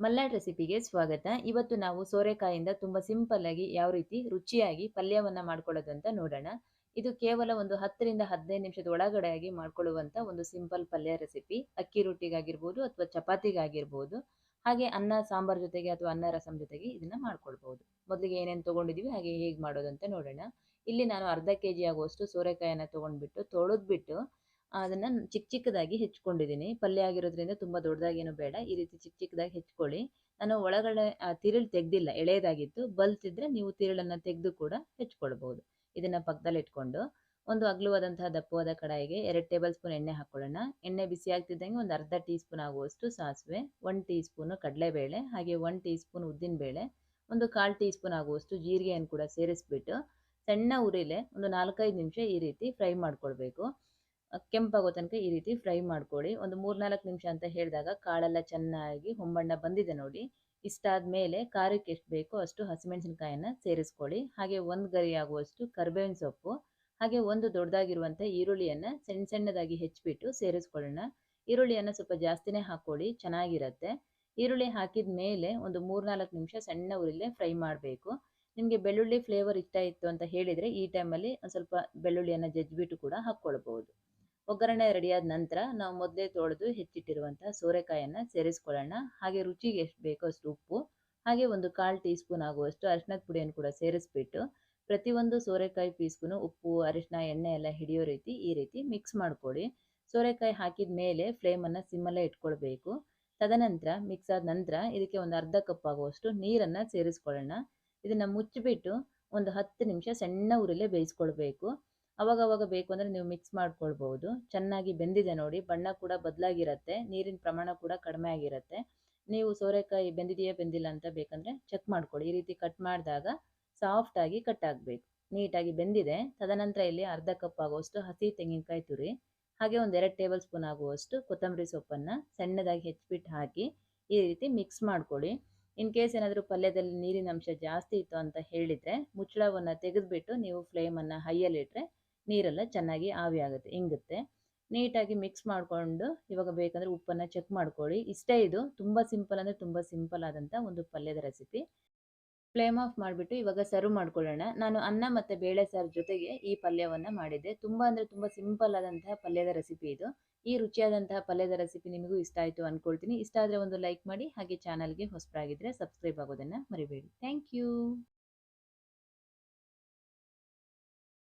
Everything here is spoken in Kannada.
ಮಲ್ನಾಡ್ ರೆಸಿಪಿಗೆ ಸ್ವಾಗತ. ಇವತ್ತು ನಾವು ಸೋರೆಕಾಯಿಂದ ತುಂಬ ಸಿಂಪಲ್ ಆಗಿ ಯಾವ ರೀತಿ ರುಚಿಯಾಗಿ ಪಲ್ಯವನ್ನ ಮಾಡ್ಕೊಳ್ಳೋದು ಅಂತ ನೋಡೋಣ. ಇದು ಕೇವಲ ಒಂದು ಹತ್ತರಿಂದ ಹದಿನೈದು ನಿಮಿಷದ ಒಳಗಡೆ ಆಗಿ ಮಾಡ್ಕೊಳ್ಳುವಂತ ಒಂದು ಸಿಂಪಲ್ ಪಲ್ಯ ರೆಸಿಪಿ. ಅಕ್ಕಿ ರೊಟ್ಟಿಗಾಗಿರ್ಬೋದು ಅಥವಾ ಚಪಾತಿಗಾಗಿರ್ಬೋದು. ಹಾಗೆ ಅನ್ನ, ಸಾಂಬಾರ್ ಜೊತೆಗೆ ಅಥವಾ ಅನ್ನ ರಸಂ ಜೊತೆಗೆ ಇದನ್ನ ಮಾಡ್ಕೊಳ್ಬಹುದು. ಮೊದಲಿಗೆ ಏನೇನು ತಗೊಂಡಿದೀವಿ ಹಾಗೆ ಹೇಗೆ ಮಾಡೋದು ಅಂತ ನೋಡೋಣ. ಇಲ್ಲಿ ನಾನು ಅರ್ಧ ಕೆ ಜಿ ಆಗುವಷ್ಟು ಸೋರೆಕಾಯನ್ನ ತೊಗೊಂಡ್ಬಿಟ್ಟು ತೊಳೆದ್ಬಿಟ್ಟು ಅದನ್ನ ಚಿಕ್ಕ ಚಿಕ್ಕದಾಗಿ ಹೆಚ್ಕೊಂಡಿದ್ದೀನಿ. ಪಲ್ಯ ಆಗಿರೋದ್ರಿಂದ ತುಂಬ ದೊಡ್ಡದಾಗಿ ಏನು ಬೇಡ. ಈ ರೀತಿ ಚಿಕ್ಕ ಚಿಕ್ಕದಾಗಿ ಹೆಚ್ಕೊಳ್ಳಿ. ನಾನು ಒಳಗಡೆ ತಿರುಳು ತೆಗೆದಿಲ್ಲ, ಎಳೆಯದಾಗಿತ್ತು. ಬಲ್ತಿದ್ರೆ ನೀವು ತಿರುಳನ್ನ ತೆಗೆದು ಕೂಡ ಹೆಚ್ಕೊಳ್ಬಹುದು. ಇದನ್ನ ಪಕ್ಕದಲ್ಲಿ ಇಟ್ಕೊಂಡು ಒಂದು ಅಗ್ಲವಾದಂತಹ ದಪ್ಪವಾದ ಕಡಾಯಿಗೆ ಎರಡು ಟೇಬಲ್ ಸ್ಪೂನ್ ಎಣ್ಣೆ ಹಾಕೊಳ್ಳೋಣ. ಎಣ್ಣೆ ಬಿಸಿ ಆಗ್ತಿದ್ದಂಗೆ ಒಂದು ಅರ್ಧ ಟೀ ಸ್ಪೂನ್ ಆಗುವಷ್ಟು ಸಾಸಿವೆ ಒನ್ ಟೀ ಸ್ಪೂನ್ ಕಡಲೆಬೇಳೆ, ಹಾಗೆ ಒನ್ ಟೀ ಸ್ಪೂನ್ ಉದ್ದಿನಬೇಳೆ, ಒಂದು ಕಾಲು ಟೀ ಸ್ಪೂನ್ ಆಗುವಷ್ಟು ಜೀರಿಗೆಯನ್ನು ಕೂಡ ಸೇರಿಸ್ಬಿಟ್ಟು ಸಣ್ಣ ಉರಿಲೆ ಒಂದು ನಾಲ್ಕೈದು ನಿಮಿಷ ಈ ರೀತಿ ಫ್ರೈ ಮಾಡ್ಕೊಳ್ಬೇಕು. ಕೆಂಪಾಗೋ ತನಕ ಈ ರೀತಿ ಫ್ರೈ ಮಾಡ್ಕೊಳ್ಳಿ ಒಂದು ಮೂರ್ನಾಲ್ಕು ನಿಮಿಷ ಅಂತ ಹೇಳಿದಾಗ ಕಾಳೆಲ್ಲ ಚೆನ್ನಾಗಿ ಹೊಂಬಣ್ಣ ಬಂದಿದೆ ನೋಡಿ. ಇಷ್ಟಾದ ಮೇಲೆ ಖಾರಕ್ಕೆ ಎಷ್ಟು ಬೇಕೋ ಅಷ್ಟು ಹಸಿಮೆಣಸಿನಕಾಯನ್ನು ಸೇರಿಸ್ಕೊಳ್ಳಿ ಹಾಗೆ ಒಂದು ಗರಿ ಆಗುವಷ್ಟು ಕರ್ಬೇವಿನ ಸೊಪ್ಪು, ಹಾಗೆ ಒಂದು ದೊಡ್ಡದಾಗಿರುವಂಥ ಈರುಳ್ಳಿಯನ್ನು ಸಣ್ಣ ಸಣ್ಣದಾಗಿ ಹೆಚ್ಚಿಬಿಟ್ಟು ಸೇರಿಸ್ಕೊಳ್ಳೋಣ. ಈರುಳ್ಳಿಯನ್ನು ಸ್ವಲ್ಪ ಜಾಸ್ತಿನೇ ಹಾಕ್ಕೊಳ್ಳಿ ಚೆನ್ನಾಗಿರುತ್ತೆ. ಈರುಳ್ಳಿ ಹಾಕಿದ ಮೇಲೆ ಒಂದು ಮೂರ್ನಾಲ್ಕು ನಿಮಿಷ ಸಣ್ಣ ಉರಿಲೇ ಫ್ರೈ ಮಾಡಬೇಕು. ನಿಮಗೆ ಬೆಳ್ಳುಳ್ಳಿ ಫ್ಲೇವರ್ ಇಷ್ಟ ಇತ್ತು ಅಂತ ಹೇಳಿದರೆ ಈ ಟೈಮಲ್ಲಿ ಒಂದು ಸ್ವಲ್ಪ ಬೆಳ್ಳುಳ್ಳಿಯನ್ನು ಜಜ್ಜಿಬಿಟ್ಟು ಕೂಡ ಹಾಕ್ಕೊಳ್ಬೋದು ಒಗ್ಗರಣೆ ರೆಡಿಯಾದ ನಂತರ ನಾವು ಮೊದಲೇ ತೊಳೆದು ಹೆಚ್ಚಿಟ್ಟಿರುವಂತಹ ಸೋರೆಕಾಯನ್ನು ಸೇರಿಸ್ಕೊಳ್ಳೋಣ. ಹಾಗೆ ರುಚಿಗೆ ಎಷ್ಟು ಬೇಕೋ ಅಷ್ಟು ಉಪ್ಪು, ಹಾಗೆ ಒಂದು ಕಾಲು ಟೀ ಸ್ಪೂನ್ ಆಗುವಷ್ಟು ಅರಿಶಿನದ ಪುಡಿಯನ್ನು ಕೂಡ ಸೇರಿಸ್ಬಿಟ್ಟು ಪ್ರತಿಯೊಂದು ಸೋರೆಕಾಯಿ ಪೀಸ್ಗೂ ಉಪ್ಪು ಅರಿಶಿನ ಎಣ್ಣೆ ಎಲ್ಲ ಹಿಡಿಯೋ ರೀತಿ ಈ ರೀತಿ ಮಿಕ್ಸ್ ಮಾಡ್ಕೊಳ್ಳಿ. ಸೋರೆಕಾಯಿ ಹಾಕಿದ ಮೇಲೆ ಫ್ಲೇಮನ್ನು ಸಿಮ್ಮಲ್ಲೇ ಇಟ್ಕೊಳ್ಬೇಕು. ತದನಂತರ ಮಿಕ್ಸ್ ಆದ ನಂತರ ಇದಕ್ಕೆ ಒಂದು ಅರ್ಧ ಕಪ್ ಆಗುವಷ್ಟು ನೀರನ್ನು ಸೇರಿಸ್ಕೊಳ್ಳೋಣ. ಇದನ್ನು ಮುಚ್ಚಿಬಿಟ್ಟು ಒಂದು ಹತ್ತು ನಿಮಿಷ ಸಣ್ಣ ಉರಿಲೇ ಬೇಯಿಸ್ಕೊಳ್ಬೇಕು. ಅವಾಗವಾಗ ಬೇಕು ಅಂದರೆ ನೀವು ಮಿಕ್ಸ್ ಮಾಡ್ಕೊಳ್ಬೋದು. ಚೆನ್ನಾಗಿ ಬೆಂದಿದೆ ನೋಡಿ, ಬಣ್ಣ ಕೂಡ ಬದಲಾಗಿರುತ್ತೆ, ನೀರಿನ ಪ್ರಮಾಣ ಕೂಡ ಕಡಿಮೆ ಆಗಿರುತ್ತೆ. ನೀವು ಸೋರೆಕಾಯಿ ಬೆಂದಿದೆಯೇ ಬೆಂದಿಲ್ಲ ಅಂತ ಬೇಕಂದರೆ ಚೆಕ್ ಮಾಡ್ಕೊಳ್ಳಿ. ಈ ರೀತಿ ಕಟ್ ಮಾಡಿದಾಗ ಸಾಫ್ಟಾಗಿ ಕಟ್ ಆಗಬೇಕು. ನೀಟಾಗಿ ಬೆಂದಿದೆ, ತದನಂತರ ಇಲ್ಲಿ ಅರ್ಧ ಕಪ್ ಆಗುವಷ್ಟು ಹಸಿ ತೆಂಗಿನಕಾಯಿ ತುರಿ, ಹಾಗೆ ಒಂದು ಎರಡು ಟೇಬಲ್ ಸ್ಪೂನ್ ಆಗುವಷ್ಟು ಕೊತ್ತಂಬರಿ ಸೊಪ್ಪನ್ನು ಸಣ್ಣದಾಗಿ ಹೆಚ್ಚಿಬಿಟ್ಟು ಹಾಕಿ ಈ ರೀತಿ ಮಿಕ್ಸ್ ಮಾಡ್ಕೊಳ್ಳಿ. ಇನ್ ಕೇಸ್ ಏನಾದರೂ ಪಲ್ಯದಲ್ಲಿ ನೀರಿನ ಅಂಶ ಜಾಸ್ತಿ ಇತ್ತು ಅಂತ ಹೇಳಿದರೆ, ಮುಚ್ಚಳವನ್ನು ತೆಗೆದುಬಿಟ್ಟು ನೀವು ಫ್ಲೇಮನ್ನು ಹೈಯಲ್ಲಿಟ್ಟರೆ ನೀರೆಲ್ಲ ಚೆನ್ನಾಗಿ ಆವಿ ಆಗುತ್ತೆ, ಇಂಗುತ್ತೆ. ನೀಟಾಗಿ ಮಿಕ್ಸ್ ಮಾಡಿಕೊಂಡು ಇವಾಗ ಬೇಕಂದರೆ ಉಪ್ಪನ್ನು ಚೆಕ್ ಮಾಡ್ಕೊಳ್ಳಿ. ಇಷ್ಟೇ ಇದು, ತುಂಬ ಸಿಂಪಲ್ ಅಂದರೆ ತುಂಬ ಸಿಂಪಲ್ ಆದಂಥ ಒಂದು ಪಲ್ಯದ ರೆಸಿಪಿ ಫ್ಲೇಮ್ ಆಫ್ ಮಾಡಿಬಿಟ್ಟು ಇವಾಗ ಸರ್ವ್ ಮಾಡ್ಕೊಳ್ಳೋಣ. ನಾನು ಅನ್ನ ಮತ್ತು ಬೇಳೆ ಸಾರು ಜೊತೆಗೆ ಈ ಪಲ್ಯವನ್ನು ಮಾಡಿದ್ದೆ. ತುಂಬ ಅಂದರೆ ತುಂಬ ಸಿಂಪಲ್ ಆದಂತಹ ಪಲ್ಯದ ರೆಸಿಪಿ ಇದು. ಈ ರುಚಿಯಾದಂತಹ ಪಲ್ಯದ ರೆಸಿಪಿ ನಿಮಗೂ ಇಷ್ಟ ಆಯಿತು ಅಂದ್ಕೊಳ್ತೀನಿ ಇಷ್ಟ ಆದರೆ ಒಂದು ಲೈಕ್ ಮಾಡಿ, ಹಾಗೆ ಚಾನಲ್ಗೆ ಹೊಸಬರಾಗಿದ್ದರೆ ಸಬ್ಸ್ಕ್ರೈಬ್ ಆಗೋದನ್ನು ಮರಿಬೇಡಿ. Thank you